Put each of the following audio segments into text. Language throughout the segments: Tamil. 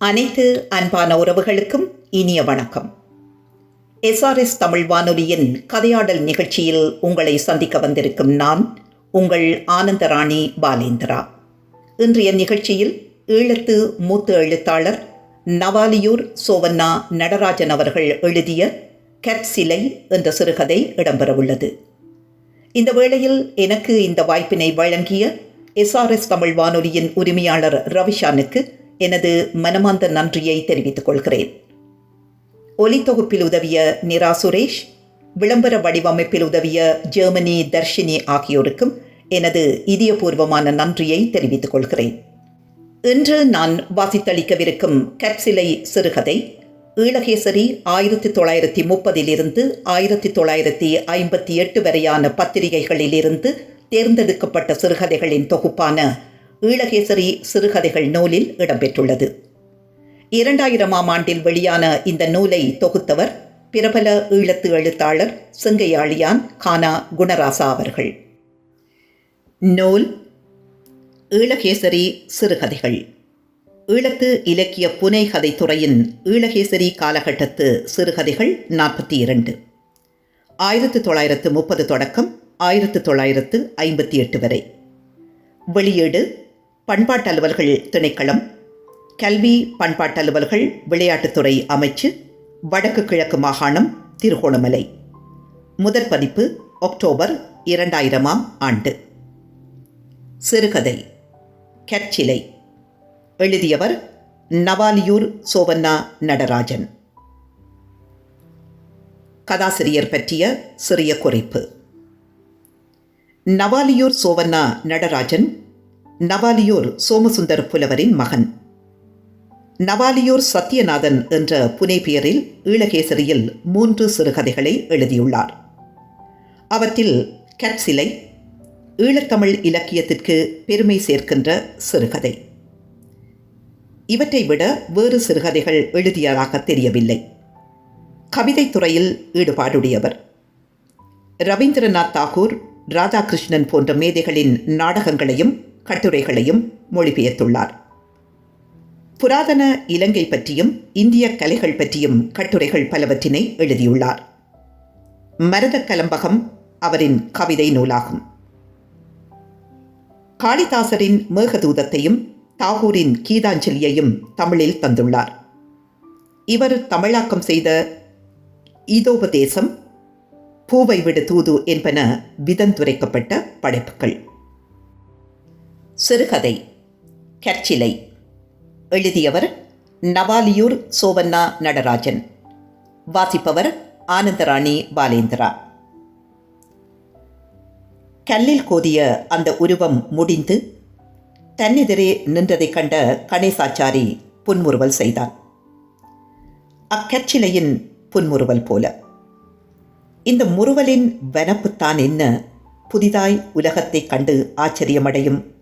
அனைத்து அன்பான உறவுகளுக்கும் இனிய வணக்கம். எஸ்ஆர்எஸ் தமிழ் வானொலியின் கதையாடல் நிகழ்ச்சியில் உங்களை சந்திக்க வந்திருக்கும் நான் உங்கள் ஆனந்தராணி பாலேந்திரா. இன்றைய நிகழ்ச்சியில் ஈழத்து மூத்த எழுத்தாளர் நவாலியூர் சோவண்ணா நடராஜன் அவர்கள் எழுதிய கட் சிலை என்ற சிறுகதை இடம்பெறவுள்ளது. இந்த வேளையில் எனக்கு இந்த வாய்ப்பினை வழங்கிய எஸ்ஆர்எஸ் தமிழ் வானொலியின் உரிமையாளர் ரவிஷானுக்கு எனது மனமார்ந்த நன்றியை தெரிவித்துக் கொள்கிறேன். ஒலித்தொகுப்பில் உதவிய நிரா சுரேஷ் விளம்பர வடிவமைப்பில் உதவிய ஜெர்மனி தர்ஷினி ஆகியோருக்கும் எனது இதயபூர்வமான நன்றியை தெரிவித்துக் கொள்கிறேன். இன்று நான் வாசித்தளிக்கவிருக்கும் கப்சிலை சிறுகதை ஈழகேசரி ஆயிரத்தி தொள்ளாயிரத்தி முப்பதிலிருந்து ஆயிரத்தி தொள்ளாயிரத்தி ஐம்பத்தி எட்டு வரையான பத்திரிகைகளிலிருந்து தேர்ந்தெடுக்கப்பட்ட சிறுகதைகளின் தொகுப்பான ஈழகேசரி சிறுகதைகள் நூலில் இடம்பெற்றுள்ளது. இரண்டாயிரமாம் ஆண்டில் வெளியான இந்த நூலை தொகுத்தவர் பிரபல ஈழத்து எழுத்தாளர் செங்கையாளியான் கானா குணராசா அவர்கள். நூல் ஈழகேசரி சிறுகதைகள். ஈழத்து இலக்கிய புனைகதை துறையின் ஈழகேசரி காலகட்டத்து சிறுகதைகள் நாற்பத்தி இரண்டு ஆயிரத்து தொள்ளாயிரத்து முப்பது தொடக்கம் ஆயிரத்து தொள்ளாயிரத்து ஐம்பத்தி எட்டு வரை. வெளியீடு பண்பாட்டு அலுவல்கள் திணைக்களம். கல்வி பண்பாட்டு அலுவல்கள் விளையாட்டுத்துறை அமைச்சு வடக்கு கிழக்கு மாகாணம் திருகோணமலை. முதற் பதிப்பு அக்டோபர் இரண்டாயிரமாம் ஆண்டு. சிறுகதை கற்சிலை. எழுதியவர் நவாலியூர் சோவன்னா நடராஜன். கதாசிரியர் பற்றிய சிறிய குறிப்பு. நவாலியூர் சோவன்னா நடராஜன் நவாலியூர் சோமசுந்தர் புலவரின் மகன். நவாலியூர் சத்யநாதன் என்ற புனை பெயரில் ஈழகேசரியில் மூன்று சிறுகதைகளை எழுதியுள்ளார். அவற்றில் கற்சிலை ஈழத்தமிழ் இலக்கியத்திற்கு பெருமை சேர்க்கின்ற சிறுகதை. இவற்றை விட வேறு சிறுகதைகள் எழுதியதாக தெரியவில்லை. கவிதைத் துறையில் ஈடுபாடுடையவர். ரவீந்திரநாத் தாகூர் ராதாகிருஷ்ணன் போன்ற மேதைகளின் நாடகங்களையும் கட்டுரைகளையும் மொழிபெயர்த்துள்ளார். புராதன இலங்கை பற்றியும் இந்திய கலைகள் பற்றியும் கட்டுரைகள் பலவற்றினை எழுதியுள்ளார். மரத கலம்பகம் அவரின் கவிதை நூலாகும். காளிதாசரின் மேகதூதத்தையும் தாகூரின் கீதாஞ்சலியையும் தமிழில் தந்துள்ளார். இவர் தமிழாக்கம் செய்த ஈதோபதேசம் பூவை விடு தூது என்பன விதந்துரைக்கப்பட்ட படைப்புகள். சிறுகதை கற்சிலை எழுதியவர் நவாலியூர் சோவண்ணா நடராஜன். வாசிப்பவர் ஆனந்தராணி பாலேந்திரா. கல்லில் கோதிய அந்த உருவம் முடிந்து தன்னெதிரே நின்றதைக் கண்ட கணேசாச்சாரி புன்முறுவல் செய்தான். அக்கற்சிலையின் புன்முறுவல் போல. இந்த முறுவலின் வனப்புத்தான் என்ன புதிதாய் உலகத்தைக் கண்டு ஆச்சரியமடையும்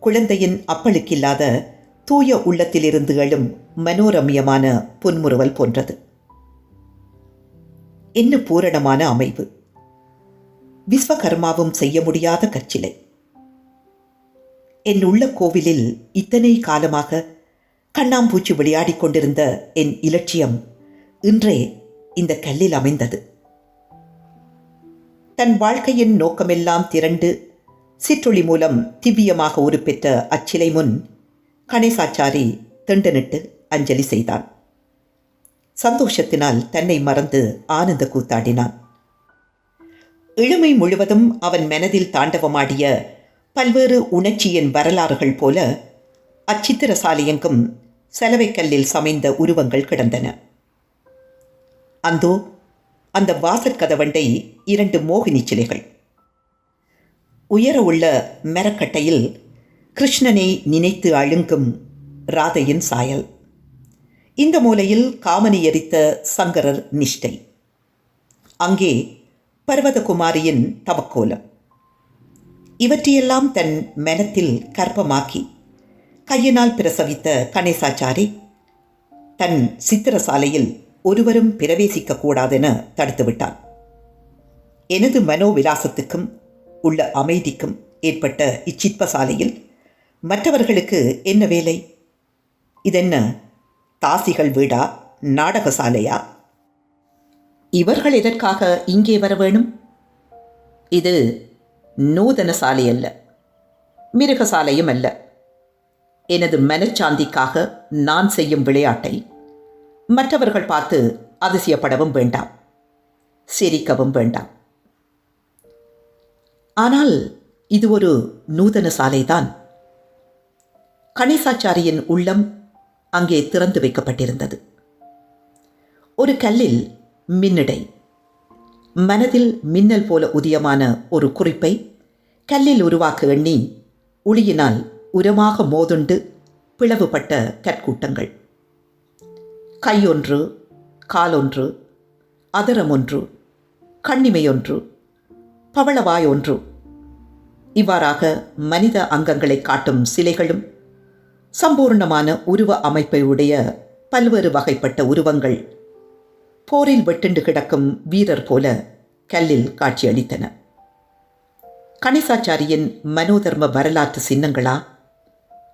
குழந்தையின் அப்பழுக்கில்லாத தூய உள்ளத்திலிருந்து எழும் மனோரம்யமான புன்முறுவல் போன்றது. என்ன பூரணமான அமைவு. விஸ்வகர்மாவும் செய்ய முடியாத கற்சிலை என் உள்ள கோவிலில் இத்தனை காலமாக கண்ணாம்பூச்சி விளையாடிக் கொண்டிருந்த என் இலட்சியம் இன்றே இந்த கல்லில் அமைந்தது. தன் வாழ்க்கையின் நோக்கமெல்லாம் திரண்டு சிற்றொளி மூலம் திவ்யமாக உருப்பெற்ற அச்சிலை முன் கணேசாச்சாரி திண்டனிட்டு அஞ்சலி செய்தான். சந்தோஷத்தினால் தன்னை மறந்து ஆனந்த கூத்தாடினான். இளமை முழுவதும் அவன் மனதில் தாண்டவமாடிய பல்வேறு உணர்ச்சியின் வரலாறுகள் போல அச்சித்திரசாலையெங்கும் செலவைக்கல்லில் சமைந்த உருவங்கள் கிடந்தன. அந்தோ அந்த வாசற்கதவண்டை இரண்டு மோகினி சிலைகள். உயர உள்ள மெரக்கட்டையில் கிருஷ்ணனை நினைத்து அழுங்கும் ராதையின் சாயல். இந்த மூலையில் காமனி எரித்த சங்கரர் நிஷ்டை. அங்கே பர்வதகுமாரியின் தவக்கோலம். இவற்றையெல்லாம் தன் மனத்தில் கர்ப்பமாக்கி கையினால் பிரசவித்த கணேசாச்சாரி தன் சித்திரசாலையில் ஒருவரும் பிரவேசிக்கக்கூடாதென தடுத்துவிட்டான். எனது மனோவிலாசத்துக்கும் உள்ள அமைதிக்கும் ஏற்பட்ட இச்சிற்ப சாலையில் மற்றவர்களுக்கு என்ன வேலை? இதென்ன? தாசிகள் வீடா? நாடகசாலையா? இவர்கள் எதற்காக இங்கே வர வேணும்? இது நூதன சாலை அல்ல மிருகசாலையும் அல்ல. எனது மனச்சாந்திக்காக நான் செய்யும் விளையாட்டை மற்றவர்கள் பார்த்து அதிசயப்படவும் வேண்டாம் சிரிக்கவும் வேண்டாம். ஆனால் இது ஒரு நூதன சாலைதான். கணேசாச்சாரியின் உள்ளம் அங்கே திறந்து வைக்கப்பட்டிருந்தது. ஒரு கல்லில் மின்னிடை மனதில் மின்னல் போல உதியமான ஒரு குறிப்பை கல்லில் உருவாக்க எண்ணி ஒளியினால் உரமாக மோதுண்டு பிளவுபட்ட கற்கூட்டங்கள். கையொன்று காலொன்று அதரம் ஒன்று கண்ணிமையொன்று பவளவாய் ஒன்று இவ்வாறாக மனித அங்கங்களை காட்டும் சிலைகளும் சம்பூர்ணமான உருவ அமைப்பை உடைய பல்வேறு வகைப்பட்ட உருவங்கள் போரில் வெட்டுண்டு கிடக்கும் வீரர் போல கல்லில் காட்சியளித்தன. கணேசாச்சாரியின் மனோதர்ம வரலாற்று சின்னங்களா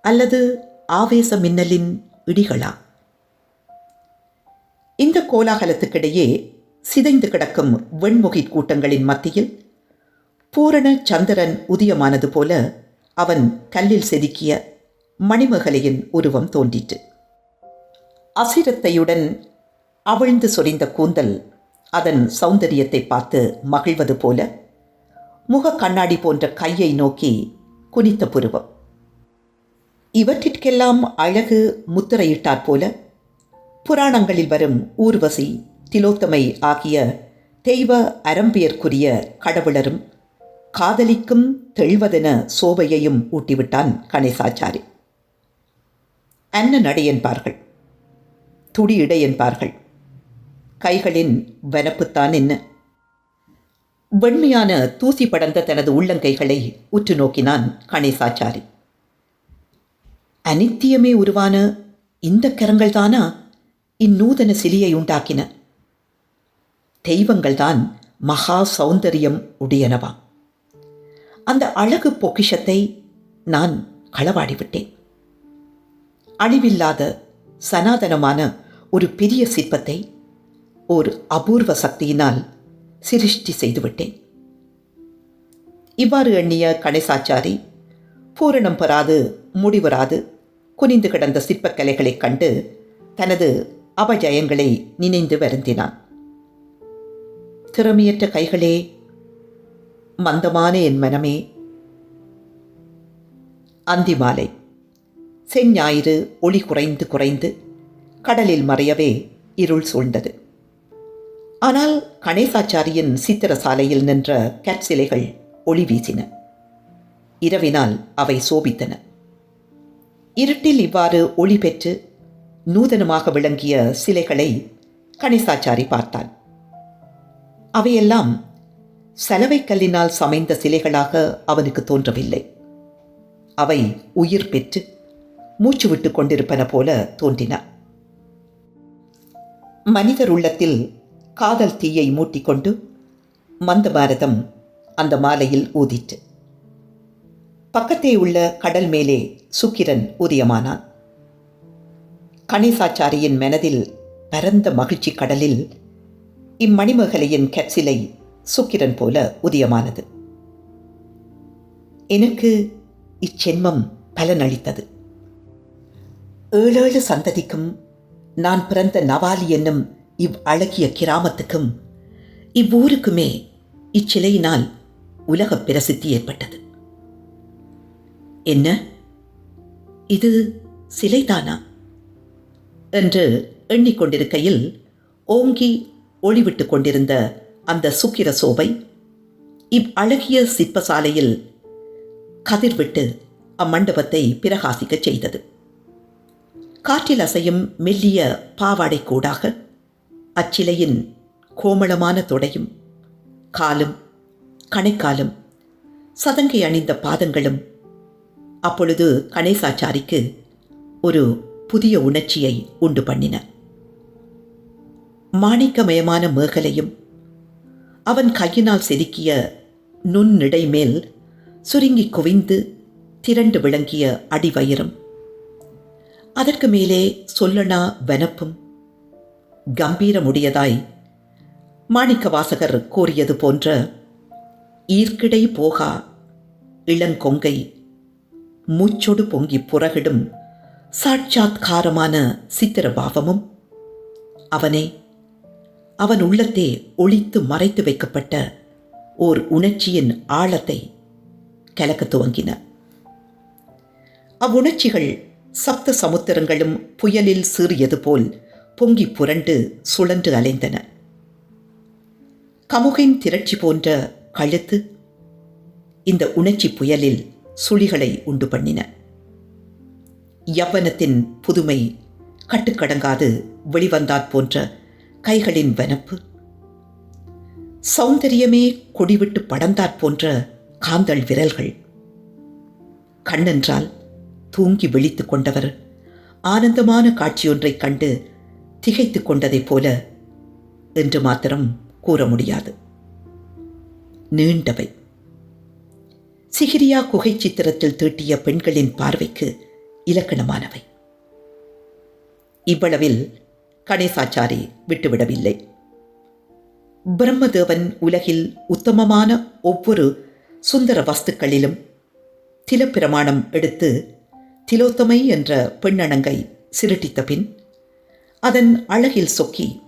அல்லது ஆவேச மின்னலின் இடிகளா? இந்த கோலாகலத்துக்கிடையே சிதைந்து கிடக்கும் வெண்முகி கூட்டங்களின் மத்தியில் பூரண சந்திரன் உதயமானது போல அவன் கல்லில் செதுக்கிய மணிமகளையின் உருவம் தோன்றிற்று. அசிரத்தையுடன் அவிழ்ந்து சொரிந்த கூந்தல் அதன் சௌந்தரியத்தை பார்த்து மகிழ்வது போல முக கண்ணாடி போன்ற கையை நோக்கி குனித்த புருவம். இவற்றிற்கெல்லாம் அழகு முத்திரையிட்டாற் போல புராணங்களில் வரும் ஊர்வசி திலோத்தமை ஆகிய தெய்வ அரம்பியர்க்குரிய கடவுளரும் காதலிக்கும் தெள்வதென சோபையையும் ஊட்டிவிட்டான் கணேசாச்சாரி. அன்ன நடை என்பார்கள். துடி என்பார்கள். கைகளின் வனப்புத்தான் என்ன. வெண்மையான தூசி படர்ந்த தனது உள்ளங்கைகளை உற்று நோக்கினான் கணேசாச்சாரி. அனித்தியமே உருவான இந்த கரங்கள்தானா? இந்நூதன சிலியை உண்டாக்கின. தெய்வங்கள்தான் மகா சௌந்தரியம் உடையனவாம் அந்த அழகு பொக்கிஷத்தை நான் களவாடிவிட்டேன். அழிவில்லாத சனாதனமான ஒரு பெரிய சிற்பத்தை ஒரு அபூர்வ சக்தியினால் சிருஷ்டி செய்துவிட்டேன். இவ்வாறு எண்ணிய கணேசாச்சாரி பூரணம் பெறாது முடிவராது குனிந்து கிடந்த சிற்பக்கலைகளைக் கண்டு தனது அபஜயங்களை நினைந்து வருந்தினான். திறமையற்ற கைகளே மந்தமான என் மனமே. அந்திமாலை. செஞ்ஞாயிறு ஒளி குறைந்து குறைந்து கடலில் மறையவே இருள் சூழ்ந்தது. ஆனால் கணேசாச்சாரியின் சித்திர சாலையில் நின்ற கற்சிலைகள் ஒளி வீசின. இரவினால் அவை சோபித்தன. இருட்டில் இவ்வாறு ஒளி பெற்று நூதனமாக விளங்கிய சிலைகளை கணேசாச்சாரி பார்த்தான் அவையெல்லாம் சலவை கல்லினால் சமைந்த சிலைகளாக அவனுக்கு தோன்றவில்லை. அவை உயிர் பெற்று மூச்சு விட்டு கொண்டிருப்பன போல தோன்றின. மனிதர் உள்ளத்தில் காதல் தீயை மூட்டிக்கொண்டு மந்த பாரதம் அந்த மாலையில் ஊதிற்று. பக்கத்தே உள்ள கடல் மேலே சுக்கிரன் உதயமானான். கணேசாச்சாரியின் மனதில் பரந்த மகிழ்ச்சி கடலில் இம்மணிமகலையின் கற்சிலை சுக்கிரன் போல உதயமானது. எனக்கு இச்சென்மம் பலனளித்தது. ஏழேழு சந்ததிக்கும் நான் பிறந்த நவாலி என்னும் இவ் அழகிய கிராமத்துக்கும் இவ்வூருக்குமே இச்சிலையினால் உலக பிரசித்தி ஏற்பட்டது. என்ன? இது சிலைதானா? என்று எண்ணிக்கொண்டிருக்கையில் ஓங்கி ஒளிவிட்டு கொண்டிருந்த அந்த சுக்கிர சோபை இவ் அழகிய சிற்பசாலையில் கதிர்விட்டு அம்மண்டபத்தை பிரகாசிக்கச் செய்தது. காற்றில் அசையும் மெல்லிய பாவாடை கூடாக அச்சிலையின் கோமளமான தொடையும் காலும் கணைக்காலும் சதங்கை அணிந்த பாதங்களும் அப்பொழுது கணேசாச்சாரிக்கு ஒரு புதிய உணர்ச்சியை உண்டு பண்ணின. மாணிக்கமயமான மேகலையும் அவன் கையினால் செதுக்கிய நுண்ணிடை மேல் சுருங்கி குவிந்து திரண்டு விளங்கிய அடிவயிறும். அதற்கு மேலே சொல்லனா வெனப்பும் கம்பீரமுடையதாய் மாணிக்க வாசகர் கூறியது போன்ற ஈர்க்கிடை போகா இளங்கொங்கை மூச்சொடு பொங்கி புறகிடும் சாட்சாத்காரமான சித்திரபாவமும் அவனே அவன் உள்ளத்தே ஒளித்து மறைத்து வைக்கப்பட்ட ஓர் உணர்ச்சியின் ஆழத்தை கலக்க துவங்கின. அவ்வுணர்ச்சிகள் சப்த சமுத்திரங்களும் புயலில் சீறியது போல் பொங்கி புரண்டு சுழன்று அலைந்தன. கமுகின் திரட்சி போன்ற கழுத்து இந்த உணர்ச்சி புயலில் சுழிகளை உண்டு பண்ணின. யவ்வனத்தின் புதுமை கட்டுக்கடங்காது வெளிவந்தாற் போன்ற கைகளின் வனப்பு. சௌந்தரியமே கொடிவிட்டு படந்தாற் போன்ற காந்தள் விரல்கள். கண்ணென்றால் தூங்கி விழித்துக் கொண்டவர் ஆனந்தமான காட்சியொன்றைக் கண்டு திகைத்துக் கொண்டதைப் போல என்று மாத்திரம் கூற முடியாது. நீண்டவை. சிகிரியா குகை சித்திரத்தில் தீட்டிய பெண்களின் பார்வைக்கு இலக்கணமானவை. இவ்வளவில் கணேசாச்சாரி விட்டுவிடவில்லை. பிரம்மதேவன் உலகில் உத்தமமான ஒவ்வொரு சுந்தர வஸ்துக்களிலும் திலப்பிரமாணம் எடுத்து திலோத்தமை என்ற பெண்ணணங்கை சிருட்டித்த பின் அதன் அழகில் சொக்கி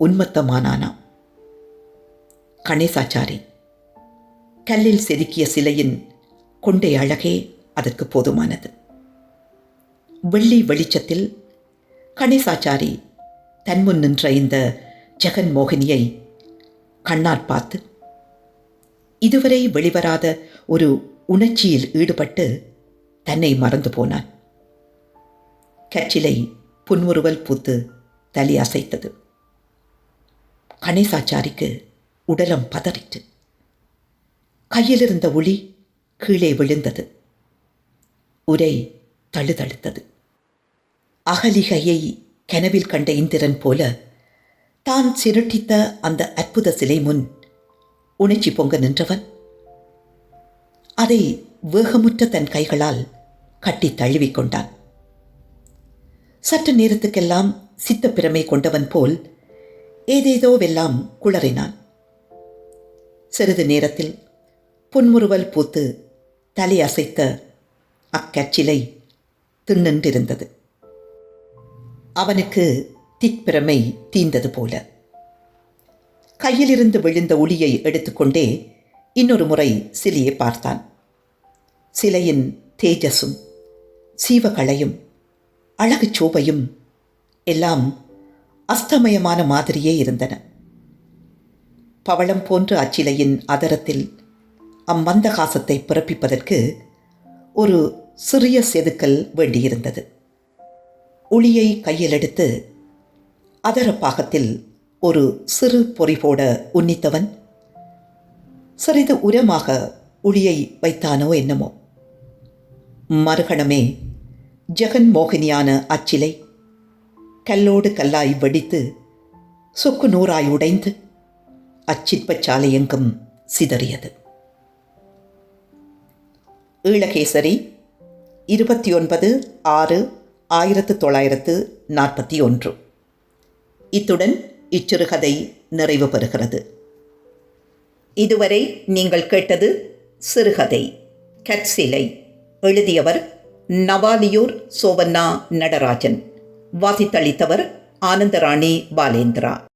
உன்மத்தமானானாம் கணேசாச்சாரி கல்லில் செதுக்கிய சிலையின் கொண்டை அழகே அதற்கு போதுமானது. வெள்ளி வெளிச்சத்தில் கணேசாச்சாரி தன்முன் நின்ற இந்த ஜெகன் மோகினியை கண்ணால் பார்த்து இதுவரை வெளிவராத ஒரு உணர்ச்சியில் ஈடுபட்டு தன்னை மறந்து போனான். கச்சிலை புன்முறுவல் பூத்து தலி அசைத்தது. கணேசாச்சாரிக்கு உடலம் பதறிற்று. கையிலிருந்த ஒளி கீழே விழுந்தது. உரை தழுதழுத்தது. அகலிகையை கனவில் கண்ட இந்திரன் போல தான் சிரட்டித்த அந்த அற்புத சிலை முன் உணர்ச்சி பொங்க நின்றவன். அதை வேகமுற்ற தன் கைகளால் கட்டி தழுவிக்கொண்டான் சற்று நேரத்துக்கெல்லாம் சித்தப்பிரமை கொண்டவன் போல் ஏதேதோவெல்லாம் குளறினான். சிறிது நேரத்தில் புன்முறுவல் பூத்து தலை அசைத்த அக்கச்சிலை திண்ணென்றிருந்தது அவனுக்கு திக்பிரமை தீந்தது போல. கையிலிருந்து விழுந்த ஒளியை எடுத்துக்கொண்டே இன்னொரு முறை சிலையை பார்த்தான். சிலையின் தேஜஸும் சீவகளையும் அழகு சோபையும் எல்லாம் அஸ்தமயமான மாதிரியே இருந்தன. பவளம் போன்ற அச்சிலையின் அதரத்தில் அம்மந்தகாசத்தை பிறப்பிப்பதற்கு ஒரு சிறிய செதுக்கல் வேண்டியிருந்தது. உளியை கையில் எடுத்து அதர பாகத்தில் ஒரு சிறு பொறி போட உன்னித்தவன்? சிறிது உரமாக உளியை வைத்தானோ என்னமோ? மறுகணமே ஜெகன் மோகினியான அச்சிலை கல்லோடு கல்லாய் வெடித்து சொக்கு நூறாய் உடைந்து அச்சிற்பச் சாலையெங்கும் சிதறியது. ஈழகேசரி இருபத்தி ஒன்பது ஆறு ஆயிரத்து தொள்ளாயிரத்து நாற்பத்தி ஒன்று. இத்துடன் இச்சிறுகதை நிறைவு பெறுகிறது. இதுவரை நீங்கள் கேட்டது சிறுகதை கற்சிலை எழுதியவர் நவாலியூர் சோவன்னா நடராஜன் வாசித்தளித்தவர் ஆனந்தராணி பாலேந்திரா.